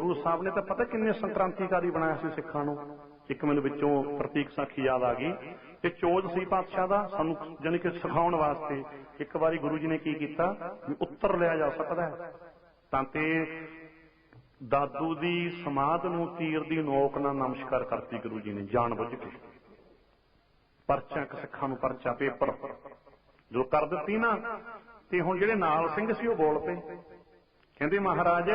ਗੁਰੂ ਸਾਹਿਬ ਨੇ ਤਾਂ ਪਤਾ ਕਿੰਨੇ ਸੰਕ੍ਰਾਂਤੀਕਾਰੀ ਬਣਾਇਆ ਸੀ ਸਿੱਖਾਂ ਨੂੰ? ਇੱਕ ਮੈਨੂੰ ਵਿੱਚੋਂ ਪ੍ਰਤੀਕ ਸਾਖੀ ਯਾਦ ਆ ਗਈ। ਇਹ ਚੋਜ ਸੀ ਪਾਤਸ਼ਾਹ ਦਾ, ਸਾਨੂੰ ਜਾਨੀ ਕਿ ਸਿਖਾਉਣ ਵਾਸਤੇ। ਇੱਕ ਵਾਰੀ ਗੁਰੂ ਜੀ ਨੇ ਕੀ ਕੀਤਾ? ਵੀ ਉੱਤਰ ਲਿਆ ਜਾ ਸਕਦਾ ਹੈ। ਤਾਂ ਤੇ ਦਾਦੂ ਦੀ ਸਮਾਧ ਨੂੰ ਤੀਰ ਦੀ ਨੋਕ ਨਾਲ ਨਮਸਕਾਰ ਕਰਤੀ ਗੁਰੂ ਜੀ ਨੇ, ਜਾਣ ਬੁੱਝ ਕੇ। ਪਰਚਾ ਸਿੱਖਾਂ ਨੂੰ ਪਰਚਾ, ਪੇਪਰ। ਜੋ ਕਰ ਦਿੱਤੀ ਨਾ, ਤੇ ਹੁਣ ਜਿਹੜੇ ਨਾਲ ਸਿੰਘ ਸੀ ਉਹ ਬੋਲ ਪਏ। ਕਹਿੰਦੇ, ਮਹਾਰਾਜ,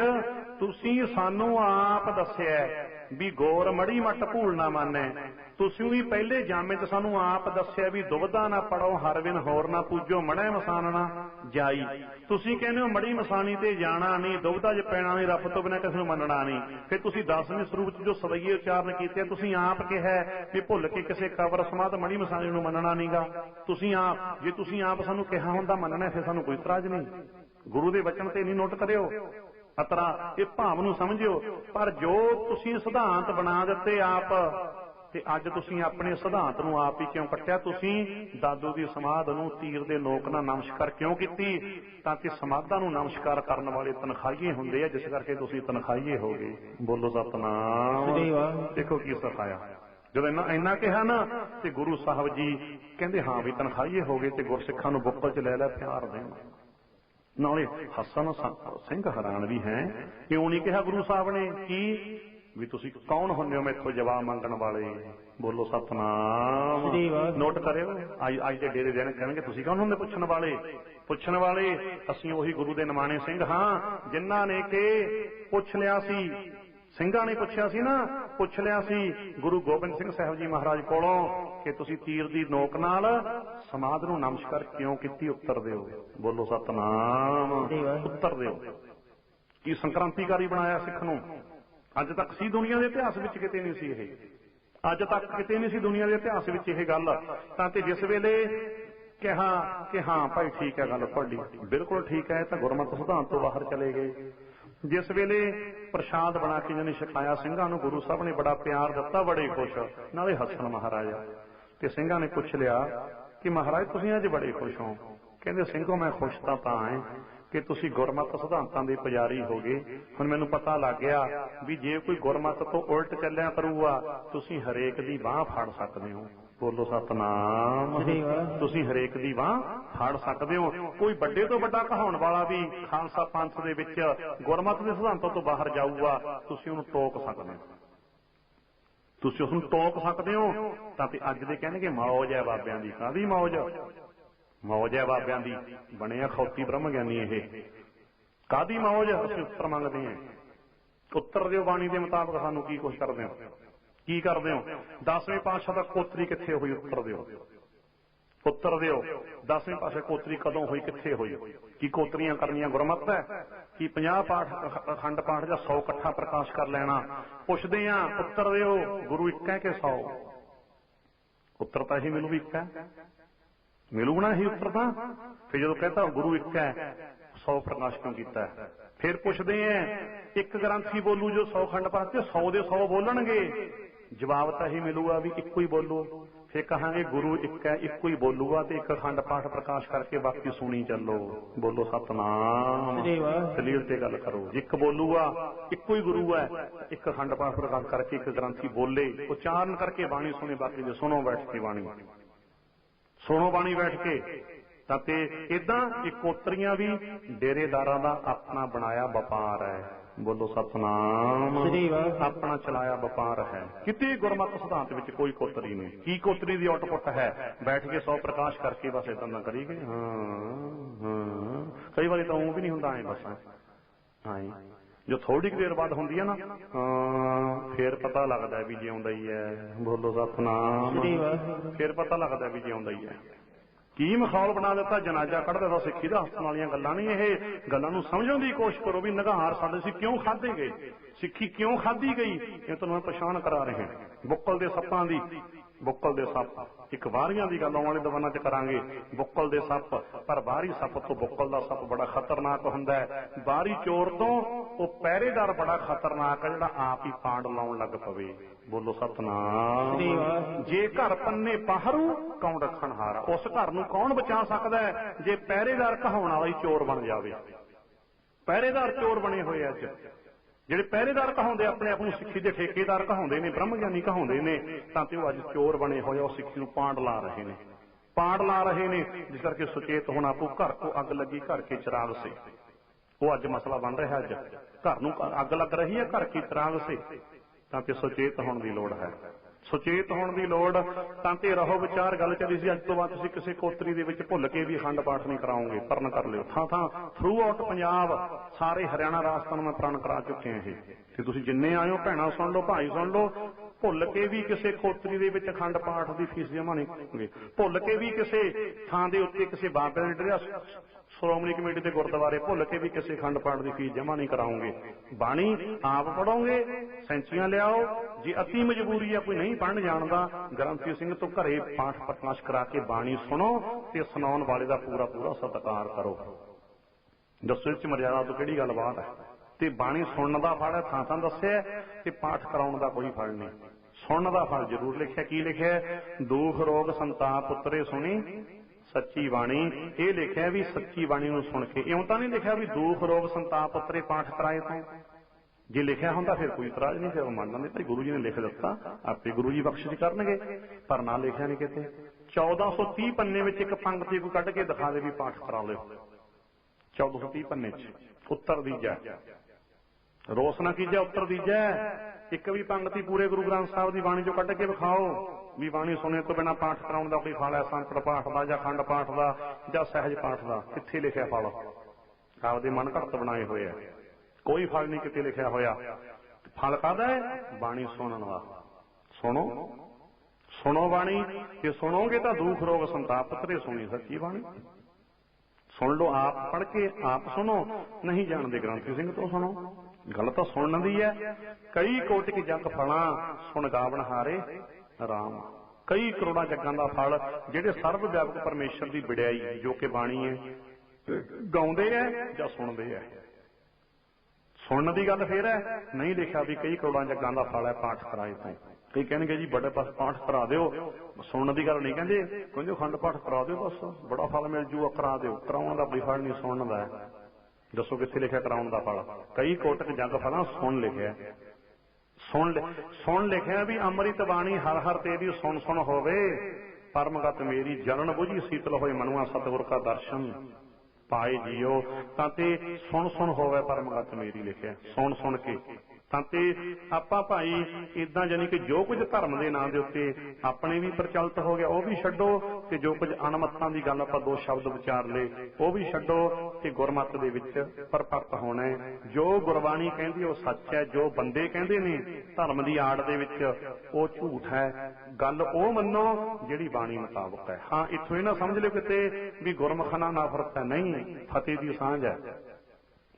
ਤੁਸੀਂ ਸਾਨੂੰ ਆਪ ਦੱਸਿਆ ਵੀ ਗੌਰ ਮੜੀ ਮੱਟ ਭੂਲ ਨਾ ਮੰਨੈ। ਤੁਸੀਂ ਵੀ ਪਹਿਲੇ ਜਾਮੇ 'ਚ ਸਾਨੂੰ ਆਪ ਦੱਸਿਆ ਵੀ ਦੁਬਦਾ ਨਾ ਪੜੋ, ਹਰ ਬਿਨ ਹੋਰ ਨਾ ਪੂਜੋ, ਮੜੈ ਮਸਾਨਣਾ ਜਾਈ। ਤੁਸੀਂ ਕਹਿੰਦੇ ਹੋ, ਮੜੀ ਮਸਾਨੀ ਤੇ ਜਾਣਾ ਨਹੀਂ ਦੁਬਦਾ 'ਚ ਪੈਣਾ ਨਹੀਂ, ਰੱਬ ਤੋਂ ਬਿਨਾਂ ਕਿਸੇ ਨੂੰ ਮੰਨਣਾ ਨਹੀਂ। ਫਿਰ ਤੁਸੀਂ ਦਸਵੇਂ ਸਰੂਪ 'ਚ ਜੋ ਸਵਈਏ ਉਚਾਰਨ ਕੀਤੇ ਤੁਸੀਂ ਆਪ ਕਿਹਾ ਵੀ ਭੁੱਲ ਕੇ ਕਿਸੇ ਕਬਰ ਸਮਾਧ ਮੜੀ ਮਸਾਨੀ ਨੂੰ ਮੰਨਣਾ ਨਹੀਂਗਾ ਤੁਸੀਂ ਆਪ, ਜੇ ਤੁਸੀਂ ਆਪ ਸਾਨੂੰ ਕਿਹਾ ਹੁੰਦਾ, ਮੰਨਣਾ ਫਿਰ ਸਾਨੂੰ ਕੋਈ ਇਤਰਾਜ਼ ਨਹੀਂ। ਗੁਰੂ ਦੇ ਵਚਨ ਤੇ ਨਹੀਂ ਨੋਟ ਕਰਿਓ। ਅਤਰਾ ਇਹ ਭਾਵ ਨੂੰ ਸਮਝਿਓ ਪਰ ਜੋ ਤੁਸੀਂ ਸਿਧਾਂਤ ਬਣਾ ਦਿੱਤੇ ਆਪ ਤੇ ਅੱਜ ਤੁਸੀਂ ਆਪਣੇ ਸਿਧਾਂਤ ਨੂੰ ਆਪ ਹੀ ਕਿਉਂ ਕੱਟਿਆ? ਤੁਸੀਂ ਦਾਦੂ ਦੀ ਸਮਾਧ ਨੂੰ ਤੀਰ ਦੇ ਨੋਕ ਨਾਲ ਨਮਸਕਾਰ ਕਿਉਂ ਕੀਤੀ? ਤਾਂ ਕਿ ਸਮਾਧਾਂ ਨੂੰ ਨਮਸਕਾਰ ਕਰਨ ਵਾਲੇ ਤਨਖਾਹੀਏ ਹੁੰਦੇ ਆ ਜਿਸ ਕਰਕੇ ਤੁਸੀਂ ਤਨਖਾਹੀਏ ਹੋ ਗਏ। ਬੋਲੋ ਸਤਨਾਮ ਦੇਖੋ ਕੀ ਸਿਖਾਇਆ। ਜਦੋਂ ਇੰਨਾ ਇੰਨਾ ਕਿਹਾ ਨਾ ਤੇ ਗੁਰੂ ਸਾਹਿਬ ਜੀ ਕਹਿੰਦੇ ਹਾਂ ਵੀ ਤਨਖਾਹੀਏ ਹੋ ਗਏ ਤੇ ਗੁਰਸਿੱਖਾਂ ਨੂੰ ਬੁੱਕਲ 'ਚ ਲੈ ਲੈ ਪਿਆਰ ਦੇਣ। ਨਾਲੇ ਹਸਨ ਸਿੰਘ ਹੈਰਾਨ ਵੀ ਹੈ ਕਿਉਂ ਨਹੀਂ ਕਿਹਾ ਗੁਰੂ ਸਾਹਿਬ ਨੇ ਕੀ ਵੀ ਤੁਸੀਂ ਕੌਣ ਹੁੰਦੇ ਹੋ ਮੈਥੋਂ ਜਵਾਬ ਮੰਗਣ ਵਾਲੇ? ਬੋਲੋ ਸਤਨਾਮ। ਨੋਟ ਕਰਿਓ। ਅੱਜ ਅੱਜ ਦੇ ਡੇਰੇ ਦੇਣ ਕਹਿਣਗੇ ਤੁਸੀਂ ਕੌਣ ਹੁੰਦੇ ਪੁੱਛਣ ਵਾਲੇ? ਪੁੱਛਣ ਵਾਲੇ ਅਸੀਂ ਉਹੀ ਗੁਰੂ ਦੇ ਨਿਮਾਣੇ ਸਿੰਘ ਹਾਂ ਜਿਨ੍ਹਾਂ ਨੇ ਕਿ ਪੁੱਛ ਲਿਆ ਸੀ ਸਿੰਘਾਂ ਨੇ ਪੁੱਛਿਆ ਸੀ ਨਾ, ਪੁੱਛ ਲਿਆ ਸੀ ਗੁਰੂ ਗੋਬਿੰਦ ਸਿੰਘ ਸਾਹਿਬ ਜੀ ਮਹਾਰਾਜ ਕੋਲੋਂ ਕਿ ਤੁਸੀਂ ਤੀਰ ਦੀ ਨੋਕ ਨਾਲ ਸਮਾਧ ਨੂੰ ਨਮਸਕਾਰ ਕਿਉਂ ਕੀਤੀ ਉੱਤਰ ਦਿਓ? ਬੋਲੋ, ਸਤਨਾਮ। ਉੱਤਰ ਦਿਓ। ਕੀ ਸੰਕ੍ਰਾਂਤੀਕਾਰੀ ਬਣਾਇਆ ਸਿੱਖ ਨੂੰ? ਅੱਜ ਤੱਕ ਸੀ ਦੁਨੀਆ ਦੇ ਇਤਿਹਾਸ ਵਿੱਚ ਕਿਤੇ ਨਹੀਂ ਸੀ ਇਹ। ਅੱਜ ਤੱਕ ਕਿਤੇ ਨਹੀਂ ਸੀ ਦੁਨੀਆ ਦੇ ਇਤਿਹਾਸ ਵਿੱਚ ਇਹ ਗੱਲ। ਤਾਂ ਤੇ ਜਿਸ ਵੇਲੇ ਕਿਹਾ ਕਿ ਹਾਂ, ਭਾਈ ਠੀਕ ਹੈ ਗੱਲ ਤੁਹਾਡੀ। ਬਿਲਕੁਲ ਠੀਕ ਹੈ ਤਾਂ ਗੁਰਮਤਿ ਸਿਧਾਂਤ ਤੋਂ ਬਾਹਰ ਚਲੇ ਗਏ। ਜਿਸ ਵੇਲੇ ਪ੍ਰਸ਼ਾਦ ਬਣਾ ਕੇ ਜਿਹਨੇ ਛਕਾਇਆ, ਸਿੰਘਾਂ ਨੂੰ ਗੁਰੂ ਸਾਹਿਬ ਨੇ ਬੜਾ ਪਿਆਰ ਦਿੱਤਾ, ਬੜੇ ਖੁਸ਼। ਨਾਲੇ ਹਸਨ ਮਹਾਰਾਜਾ। ਤੇ ਸਿੰਘਾਂ ਨੇ ਪੁੱਛ ਲਿਆ ਕਿ ਮਹਾਰਾਜ, ਤੁਸੀਂ ਅੱਜ ਬੜੇ ਖੁਸ਼ ਹੋ? ਕਹਿੰਦੇ, ਸਿੰਘੋ, ਮੈਂ ਖੁਸ਼ ਤਾਂ ਤਾਂ ਐ ਕਿ ਤੁਸੀਂ ਗੁਰਮਤ ਸਿਧਾਂਤਾਂ ਦੇ ਪੁਜਾਰੀ ਹੋਗੇ ਹੁਣ ਮੈਨੂੰ ਪਤਾ ਲੱਗ ਗਿਆ ਵੀ ਜੇ ਕੋਈ ਗੁਰਮਤ ਤੋਂ ਉਲਟ ਚੱਲਿਆ ਕਰੂਗਾ, ਤੁਸੀਂ ਹਰੇਕ ਦੀ ਬਾਹ ਫੜ ਸਕਦੇ ਹੋ। ਬੋਲੋ ਸਤਨਾਮ। ਤੁਸੀਂ ਹਰੇਕ ਦੀ ਬਾਹ ਫੜ ਸਕਦੇ ਹੋ। ਕੋਈ ਵੱਡੇ ਤੋਂ ਵੱਡਾ ਕਹਾਉਣ ਵਾਲਾ ਵੀ ਖਾਲਸਾ ਪੰਥ ਦੇ ਵਿੱਚ ਗੁਰਮਤਿ ਦੇ ਸਿਧਾਂਤਾਂ ਤੋਂ ਬਾਹਰ ਜਾਊਗਾ ਤੁਸੀਂ ਉਹਨੂੰ ਟੋਕ ਸਕਦੇ ਹੋ। ਤੁਸੀਂ ਉਸ ਨੂੰ ਟੋਕ ਸਕਦੇ ਹੋ ਤਾਂ ਤੇ ਅੱਜ ਦੇ ਕਹਿਣਗੇ ਮੌਜ ਹੈ ਬਾਬਿਆਂ ਦੀ। ਕਾਦੀ ਮੌਜ? ਮੌਜ ਹੈ ਬਾਬਿਆਂ ਦੀ। ਬਣਿਆ ਖੌਤੀ ਬ੍ਰਹਮ ਗਿਆਨੀ ਇਹ। ਕਾਦੀ ਮੌਜ? ਅਸੀਂ ਉੱਤਰ ਮੰਗਦੇ ਹਾਂ। ਉੱਤਰ ਦਿਓ ਬਾਣੀ ਦੇ ਮੁਤਾਬਕ ਸਾਨੂੰ ਕੀ ਕੁਛ ਕਰਦੇ ਹੋ। ਕੀ ਕਰਦੇ ਹੋ? 10ਵੇਂ ਪਾਤਸ਼ਾਹ ਦਾ ਕੋਤਰੀ ਕਿੱਥੇ ਹੋਈ? ਉੱਤਰ ਦਿਓ। ਉੱਤਰ ਦਿਓ। 10ਵੇਂ ਪਾਤਸ਼ਾਹ ਕੋਤਰੀ ਕਦੋਂ ਹੋਈ? ਕਿੱਥੇ ਹੋਈ? ਕੀ ਕੋਤਰੀਆਂ ਕਰਨੀਆਂ ਗੁਰਮਤ ਹੈ? ਕੀ 50 ਪਾਠ ਅਖੰਡ ਪਾਠ ਜਾਂ 100 ਇਕੱਠਾ ਪ੍ਰਕਾਸ਼ ਕਰ ਲੈਣਾ? ਪੁੱਛਦੇ ਆ ਉੱਤਰ ਦਿਓ। ਗੁਰੂ ਇੱਕ ਹੈ ਕਿ 100 ਉੱਤਰ ਤਾਂ ਹੀ ਮੈਨੂੰ ਵੀ ਇੱਕ ਹੈ। ਮਿਲੂਣਾ ਹੀ ਉੱਤਰ ਤਾਂ? ਫਿਰ ਜਦੋਂ ਕਹਿੰਦਾ ਗੁਰੂ ਇੱਕ ਹੈ 100 ਪ੍ਰਕਾਸ਼ ਕਿਉਂ ਕੀਤਾ ਹੈ? ਫਿਰ ਪੁੱਛਦੇ ਆ ਇੱਕ ਗ੍ਰੰਥੀ ਬੋਲੂ ਜੋ 100 ਖੰਡ ਪਾਠ ਤੇ 100 ਦੇ 100 ਬੋਲਣਗੇ। ਜਵਾਬ ਤਾਂ ਹੀ ਮਿਲੂਗਾ ਵੀ ਇੱਕੋ ਹੀ ਬੋਲੋ। ਫੇ ਕਹਾਂਗੇ ਗੁਰੂ ਇੱਕ ਹੈ ਇੱਕੋ ਹੀ ਬੋਲੂਗਾ ਤੇ ਇੱਕ ਖੰਡ ਪਾਠ ਪ੍ਰਕਾਸ਼ ਕਰਕੇ ਬਾਕੀ ਸੁਣੀ ਚੱਲੋ। ਬੋਲੋ ਸਤਨਾਮ। ਦਲੀਲ ਤੇ ਗੱਲ ਕਰੋ। ਇੱਕ ਬੋਲੂਗਾ ਇੱਕੋ ਹੀ ਗੁਰੂ ਹੈ ਇੱਕ ਖੰਡ ਪਾਠ ਪ੍ਰਕਾਸ਼ ਕਰਕੇ ਇੱਕ ਗ੍ਰੰਥੀ ਬੋਲੇ ਉਚਾਰਨ ਕਰਕੇ ਬਾਣੀ ਸੁਣੇ ਬਾਕੀ ਦੇ ਸੁਣੋ ਬੈਠ ਕੇ ਬਾਣੀ। ਸੁਣੋ ਬਾਣੀ ਬੈਠ ਕੇ। ਤਾਂ ਤੇ ਇਦਾਂ ਇਕੋਤਰੀਆਂ ਵੀ ਡੇਰੇਦਾਰਾਂ ਦਾ ਆਪਣਾ ਬਣਾਇਆ ਵਪਾਰ ਹੈ। ਬੋਲੋ ਸਤਨਾਮ। ਆਪਣਾ ਚਲਾਇਆ ਵਪਾਰ ਹੈ। ਕਿਤੇ ਗੁਰਮਤਿ ਸਿਧਾਂਤ ਵਿੱਚ ਕੋਈ ਕੋਤਰੀ ਨਹੀਂ। ਕੀ ਕੋਤਰੀ ਦੀ ਆਊਟਪੁੱਟ ਹੈ? ਬੈਠ ਕੇ ਸੌ ਪ੍ਰਕਾਸ਼ ਕਰਕੇ ਬਸ ਇਦਾਂ ਨਾ ਕਰੀ ਗਏ। ਹਾਂ ਹਾਂ। ਕਈ ਵਾਰੀ ਤਾਂ ਉਹ ਵੀ ਨਹੀਂ ਹੁੰਦਾ ਐ ਬਸ ਹਾਂ। ਜੋ ਥੋੜੀ ਕੁ ਦੇਰ ਬਾਅਦ ਹੁੰਦੀ ਹੈ ਨਾ ਫੇਰ ਪਤਾ ਲੱਗਦਾ ਵੀ ਜਿਉਂਦਾ ਹੀ ਹੈ। ਬੋਲੋ ਸਤਨਾਮ। ਫੇਰ ਪਤਾ ਲੱਗਦਾ ਵੀ ਜਿਉਂਦਾ ਹੀ ਹੈ। ਕੀ ਮਖੌਲ ਬਣਾ ਦਿੱਤਾ? ਜਨਾਜ਼ਾ ਕੱਢ ਦਿੱਤਾ ਸਿੱਖੀ ਦਾ ਹੱਸਣ ਵਾਲੀਆਂ ਗੱਲਾਂ ਨਹੀਂ ਇਹ। ਗੱਲਾਂ ਨੂੰ ਸਮਝਣ ਦੀ ਕੋਸ਼ਿਸ਼ ਕਰੋ ਵੀ ਨਗਾਰ ਸਾਡੇ ਸੀ ਕਿਉਂ ਖਾਦੇ ਗਏ? ਸਿੱਖੀ ਕਿਉਂ ਖਾਦੀ ਗਈ? ਇਹ ਤੁਹਾਨੂੰ ਮੈਂ ਪਛਾਣ ਕਰਾ ਰਹੇ। ਬੁੱਕਲ ਦੇ ਸੱਪਾਂ ਦੀ। ਬੁੱਕਲ ਦੇ ਸੱਪ। ਇੱਕ ਵਾਰੀਆਂ ਦੀ ਗੱਲ ਆਉਣ ਵਾਲੇ ਦਵਾਨਾਂ 'ਚ ਕਰਾਂਗੇ। ਬੁੱਕਲ ਦੇ ਸੱਪ। ਪਰ ਬਾਹਰੀ ਸੱਪ ਤੋਂ ਬੁੱਕਲ ਦਾ ਸੱਪ ਬੜਾ ਖਤਰਨਾਕ ਹੁੰਦਾ ਹੈ। ਬਾਹਰੀ ਚੋਰ ਤੋਂ ਉਹ ਪਹਿਰੇਦਾਰ ਬੜਾ ਖਤਰਨਾਕ ਹੈ, ਜਿਹੜਾ ਆਪ ਹੀ ਪਾਂਡ ਲਾਉਣ ਲੱਗ ਪਵੇ। ਬੋਲੋ ਸਤਨਾਮ। ਜੇ ਘਰ ਪੰਨੇ ਬਾਹਰੂ ਕੌਣ ਰੱਖਣ ਹਾਰਾ? ਉਸ ਘਰ ਨੂੰ ਕੌਣ ਬਚਾ ਸਕਦਾ ਹੈ, ਜੇ ਪਹਿਰੇਦਾਰ ਕਹਾਉਣ ਵਾਲਾ ਹੀ ਚੋਰ ਬਣ ਜਾਵੇ? ਪਹਿਰੇਦਾਰ ਚੋਰ ਬਣੇ ਹੋਏ ਅੱਜ। ਜਿਹੜੇ ਪਹਿਰੇਦਾਰ ਕਹਾਉਂਦੇ ਆਪਣੇ ਆਪ ਨੂੰ ਸਿੱਖੀ ਦੇ ਠੇਕੇਦਾਰ ਕਹਾਉਂਦੇ ਨੇ ਬ੍ਰਹਮ ਗਿਆਨੀ ਕਹਾਉਂਦੇ ਨੇ ਤਾਂ ਤੇ ਉਹ ਅੱਜ ਚੋਰ ਬਣੇ ਹੋਏ ਆ, ਉਹ ਸਿੱਖੀ ਨੂੰ ਪਾਂਡ ਲਾ ਰਹੇ ਨੇ। ਪਾਂਡ ਲਾ ਰਹੇ ਨੇ ਜਿਸ ਕਰਕੇ ਸੁਚੇਤ ਹੋਣਾ ਪਊ ਘਰ ਕੋ ਅੱਗ ਲੱਗੀ ਘਰ ਕੇ ਚਿਰਾਗ ਸੇ। ਉਹ ਅੱਜ ਮਸਲਾ ਬਣ ਰਿਹਾ ਅੱਜ। ਘਰ ਨੂੰ ਅੱਗ ਲੱਗ ਰਹੀ ਹੈ ਘਰ ਕੀ ਚਿਰਾਗ ਸੇ। ਤਾਂ ਤੇ ਸੁਚੇਤ ਹੋਣ ਦੀ ਲੋੜ ਹੈ। ਸੁਚੇਤ ਹੋਣ ਦੀ ਲੋੜ, ਤਾਂ ਤੇ ਰਹੋ, ਵਿਚਾਰ ਗੱਲ ਚੱਲੀ ਸੀ, ਅੱਜ ਤੋਂ ਬਾਅਦ ਤੁਸੀਂ ਕਿਸੇ ਕੋਤਰੀ ਦੇ ਵਿੱਚ ਭੁੱਲ ਕੇ ਵੀ ਅਖੰਡ ਪਾਠ ਨਹੀਂ ਕਰਾਓਗੇ ਪਰਨ ਕਰ ਲਿਓ। ਥਾਂ ਥਾਂ ਥਰੂ ਆਊਟ ਪੰਜਾਬ, ਸਾਰੇ ਹਰਿਆਣਾ ਰਾਜਸਥਾਨ ਮੈਂ ਪ੍ਰਣ ਕਰਾ ਚੁੱਕਿਆ ਇਹ। ਤੇ ਤੁਸੀਂ ਜਿੰਨੇ ਆਇਓ, ਭੈਣਾਂ ਸੁਣ ਲਓ, ਭਾਈ ਸੁਣ ਲਓ, ਭੁੱਲ ਕੇ ਵੀ ਕਿਸੇ ਖੋਤਰੀ ਦੇ ਵਿੱਚ ਅਖੰਡ ਪਾਠ ਦੀ ਫੀਸ ਜਮਾ ਨਹੀਂ ਕਰੋਗੇ। ਭੁੱਲ ਕੇ ਵੀ ਕਿਸੇ ਥਾਂ ਦੇ ਉੱਤੇ ਕਿਸੇ ਬਾਬੇ ਨੇ ਡਰਿਆ ਸ਼੍ਰੋਮਣੀ ਕਮੇਟੀ ਦੇ ਗੁਰਦੁਆਰੇ ਭੁੱਲ ਕੇ ਵੀ ਕਿਸੇ ਖੰਡ ਪਾਠ ਦੀ ਫੀਸ ਜਮ੍ਹਾਂ ਨਹੀਂ ਕਰਾਉਂਗੇ। ਬਾਣੀ ਆਪ ਪੜੋਗੇ ਸੈਂਚੀਆਂ ਲਿਆਓ, ਜੇ ਅਤੀ ਮਜਬੂਰੀ ਆ, ਕੋਈ ਨਹੀਂ ਪੜਨ ਜਾਣਦਾ, ਗ੍ਰੰਥੀ ਸਿੰਘ ਤੋਂ ਘਰੇ ਪਾਠ ਪ੍ਰਕਾਸ਼ ਕਰਾ ਕੇ ਬਾਣੀ ਸੁਣੋ ਤੇ ਸੁਣਾਉਣ ਵਾਲੇ ਦਾ ਪੂਰਾ ਪੂਰਾ ਸਤਿਕਾਰ ਕਰੋ। ਦੱਸੋ ਇਹ ਚ ਮਰਿਆਦਾ ਤੋਂ ਕਿਹੜੀ ਗੱਲ ਬਾਤ ਹੈ ਤੇ ਬਾਣੀ ਸੁਣਨ ਦਾ ਫਲ ਹੈ, ਥਾਂ ਥਾਂ ਦੱਸਿਆ ਤੇ ਪਾਠ ਕਰਾਉਣ ਦਾ ਕੋਈ ਫਲ ਨਹੀਂ। ਸੁਣਨ ਦਾ ਫਲ ਜ਼ਰੂਰ ਲਿਖਿਆ, ਕੀ ਲਿਖਿਆ ਦੁੱਖ ਰੋਗ ਸੰਤਾਪ ਉਤਰੇ ਸੁਣੀ ਸੱਚੀ ਬਾਣੀ। ਇਹ ਲਿਖਿਆ ਵੀ ਸੱਚੀ ਬਾਣੀ ਨੂੰ ਸੁਣ ਕੇ। ਇਉਂ ਤਾਂ ਨਹੀਂ ਲਿਖਿਆ ਵੀ ਦੁਖ, ਰੋਗ, ਸੰਤਾਪ, ਉਤਰੇ ਪਾਠ ਕਰਾਏ ਤੋਂ। ਜੇ ਲਿਖਿਆ ਹੁੰਦਾ ਫਿਰ ਕੋਈ ਇਤਰਾਜ਼ ਨਹੀਂ, ਫਿਰ ਮੰਨ ਲੈਂਦੇ, ਭਾਈ ਗੁਰੂ ਜੀ ਨੇ ਲਿਖ ਦਿੱਤਾ, ਆਪੇ ਗੁਰੂ ਜੀ ਬਖਸ਼ਿਸ਼ ਕਰਨਗੇ। ਪਰ ਨਾ ਲਿਖਿਆ ਨਹੀਂ ਕਿਤੇ। 1430 ਪੰਨੇ ਵਿੱਚ ਇੱਕ ਪੰਕਤੀ ਕੋਈ ਕੱਢ ਕੇ ਦਿਖਾ ਦੇ ਵੀ ਪਾਠ ਕਰਾ ਲਿਓ। 1430 ਪੰਨੇ ਚ। ਉੱਤਰ ਦੀਜਾ ਰੋਸ ਨਾ ਕੀਜਾ, ਉੱਤਰ ਦੀਜੈ ਇੱਕ ਵੀ ਪੰਕਤੀ ਪੂਰੇ ਗੁਰੂ ਗ੍ਰੰਥ ਸਾਹਿਬ ਦੀ ਬਾਣੀ ਚੋਂ ਕੱਢ ਕੇ ਵਿਖਾਓ। ਵੀ ਬਾਣੀ ਸੁਣੇ ਤੋਂ ਬਿਨਾ ਪਾਠ ਕਰਾਉਣ ਦਾ ਕੋਈ ਫਲ ਹੈ ਸੰਪੜ ਪਾਠ ਦਾ ਜਾਂ ਖੰਡ ਪਾਠ ਦਾ ਜਾਂ ਸਹਿਜ ਪਾਠ ਦਾ, ਕਿੱਥੇ ਲਿਖਿਆ ਫਲ? ਆਪਦੇ ਮਨ ਘੜਤ ਬਣਾਏ ਹੋਏ ਆ ਕੋਈ ਫਲ ਨਹੀਂ ਕਿਤੇ ਲਿਖਿਆ ਹੋਇਆ। ਫਲ ਕਾਹਦਾ ਹੈ? ਬਾਣੀ ਸੁਣਨ ਦਾ। ਸੁਣੋ। ਸੁਣੋ ਬਾਣੀ। ਜੇ ਸੁਣੋਗੇ ਤਾਂ ਦੁੱਖ, ਰੋਗ, ਸੰਤਾਪ ਤਰੇ ਸੁਣੀ ਸੱਚੀ ਬਾਣੀ? ਸੁਣ ਲਓ, ਆਪ ਪੜ੍ਹ ਕੇ ਆਪ ਸੁਣੋ। ਨਹੀਂ ਜਾਣਦੇ ਗ੍ਰੰਥੀ ਸਿੰਘ ਤੋਂ ਸੁਣੋ। ਗੱਲ ਤਾਂ ਸੁਣਨ ਦੀ ਹੈ ਕਈ ਕੋਟਿਕ ਜਗ ਫਲਾਂ, ਸੁਣ ਗਾਵਣ ਹਾਰੇ, ਰਾਮ। ਕਈ ਕਰੋੜਾਂ ਜੱਗਾਂ ਦਾ ਫਲ, ਜਿਹੜੇ ਸਰਬ ਵਿਆਪਕ ਪਰਮੇਸ਼ਰ ਦੀ ਵਿੜਾਈ ਜੋ ਕਿ ਬਾਣੀ ਹੈ ਗਾਉਂਦੇ ਐ ਜਾਂ ਸੁਣਦੇ ਐ? ਸੁਣਨ ਦੀ ਗੱਲ ਫੇਰ ਹੈ ਨਹੀਂ ਲਿਖਿਆ ਵੀ ਕਈ ਕਰੋੜਾਂ ਜੱਗਾਂ ਦਾ ਫਲ ਹੈ ਪਾਠ ਕਰਾਏ ਤੋਂ। ਕਈ ਕਹਿਣਗੇ ਜੀ ਬੜੇ ਪਾਸ ਪਾਠ ਕਰਾ ਦਿਓ। ਸੁਣਨ ਦੀ ਗੱਲ ਨਹੀਂ ਕਹਿੰਦੇ। ਕਹਿੰਦੇ ਖੰਡ ਪਾਠ ਕਰਾ ਦਿਓ ਬਸ, ਬੜਾ ਫਲ ਮਿਲ ਜੂਗਾ, ਕਰਾ ਦਿਓ। ਕਰਾਉਣ ਦਾ ਕੋਈ ਫਲ ਨਹੀਂ ਸੁਣਨ ਦਾ। ਦੱਸੋ ਕਿੱਥੇ ਲਿਖਿਆ ਕਰਾਉਣ ਦਾ ਫਲ? ਕਈ ਕੋਟਕ ਜਗ ਫਲਾਂ ਸੁਣ ਲਿਖਿਆ। ਸੁਣ ਲਿ- ਸੁਣ ਲਿਖਿਆ ਵੀ ਅੰਮ੍ਰਿਤ ਬਾਣੀ ਹਰ ਹਰ ਤੇਰੀ ਸੁਣ ਸੁਣ ਹੋਵੇ। ਪਰਮਗਤ ਮੇਰੀ ਜਨਨ ਬੁਝੀ ਸੀਤਲ ਹੋਏ ਮਨੁਆ ਸਤਿਗੁਰ ਕਾ ਦਰਸ਼ਨ। ਪਾਏ ਜੀਓ, ਤਾਂ ਤੇ ਸੁਣ ਸੁਣ ਹੋਵੇ ਪਰਮਗਤ ਮੇਰੀ ਲਿਖਿਆ। ਸੁਣ ਸੁਣ ਕੇ। ਤਾਂ ਤੇ ਆਪਾਂ ਭਾਈ ਇਦਾਂ ਜਾਨੀ ਕਿ ਜੋ ਕੁਝ ਧਰਮ ਦੇ ਨਾਂ ਦੇ ਉੱਤੇ ਆਪਣੇ ਵੀ ਪ੍ਰਚਲਿਤ ਹੋ ਗਿਆ, ਉਹ ਵੀ ਛੱਡੋ ਤੇ ਜੋ ਕੁਝ ਅਣਮਤਾਂ ਦੀ ਗੱਲ ਆਪਾਂ ਦੋ ਸ਼ਬਦ ਵਿਚਾਰ ਲਏ, ਉਹ ਵੀ ਛੱਡੋ ਤੇ ਗੁਰਮਤ ਦੇ ਵਿੱਚ ਪਰਪੱਕ ਹੋਣਾ ਜੋ ਗੁਰਬਾਣੀ ਕਹਿੰਦੀ ਉਹ ਸੱਚ ਹੈ, ਜੋ ਬੰਦੇ ਕਹਿੰਦੇ ਨੇ ਧਰਮ ਦੀ ਆੜ ਦੇ ਵਿੱਚ ਉਹ ਝੂਠ ਹੈ। ਗੱਲ ਉਹ ਮੰਨੋ ਜਿਹੜੀ ਬਾਣੀ ਮੁਤਾਬਕ ਹੈ। ਹਾਂ, ਇੱਥੋਂ ਇਹ ਨਾ ਸਮਝ ਲਿਓ ਕਿਤੇ ਵੀ ਗੁਰਮਖਾਨਾ ਨਫ਼ਰਤ ਹੈ ਨਹੀਂ, ਫਤਿਹ ਦੀ ਸਾਂਝ ਹੈ।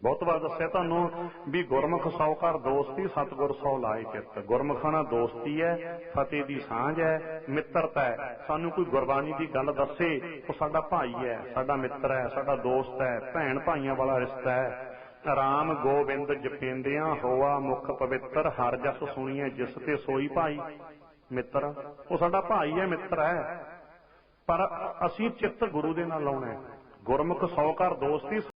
ਬਹੁਤ ਵਾਰ ਦੱਸਿਆ ਤੁਹਾਨੂੰ ਵੀ ਗੁਰਮੁਖ ਸੌ ਘਰ ਦੋਸਤੀ, ਸਤਗੁਰ ਸੌ ਲਾਏ ਚਿੱਤ। ਗੁਰਮੁਖਾਨਾ ਦੋਸਤੀ ਹੈ, ਫਤਿਹ ਦੀ ਸਾਂਝ ਹੈ, ਮਿੱਤਰਤਾ ਹੈ। ਸਾਨੂੰ ਕੋਈ ਗੁਰਬਾਣੀ ਦੀ ਗੱਲ ਦੱਸੇ, ਉਹ ਸਾਡਾ ਭਾਈ ਹੈ, ਸਾਡਾ ਮਿੱਤਰ ਹੈ, ਸਾਡਾ ਦੋਸਤ ਹੈ, ਭੈਣ ਭਾਈਆਂ ਵਾਲਾ ਰਿਸ਼ਤਾ ਹੈ। ਰਾਮ ਗੋਬਿੰਦ ਜਪੇਂਦਿਆਂ ਹੋਆ ਮੁਖ ਪਵਿੱਤਰ, ਹਰ ਜਸ ਸੁਣੀਏ ਜਿਸ ਤੇ ਸੋਈ ਭਾਈ। ਮਿੱਤਰ, ਉਹ ਸਾਡਾ ਭਾਈ ਹੈ, ਮਿੱਤਰ ਹੈ। ਪਰ ਅਸੀਂ ਚਿੱਤ ਗੁਰੂ ਦੇ ਨਾਲ ਲਾਉਣਾ ਹੈ। ਗੁਰਮੁਖ ਸੌ ਘਰ ਦੋਸਤੀ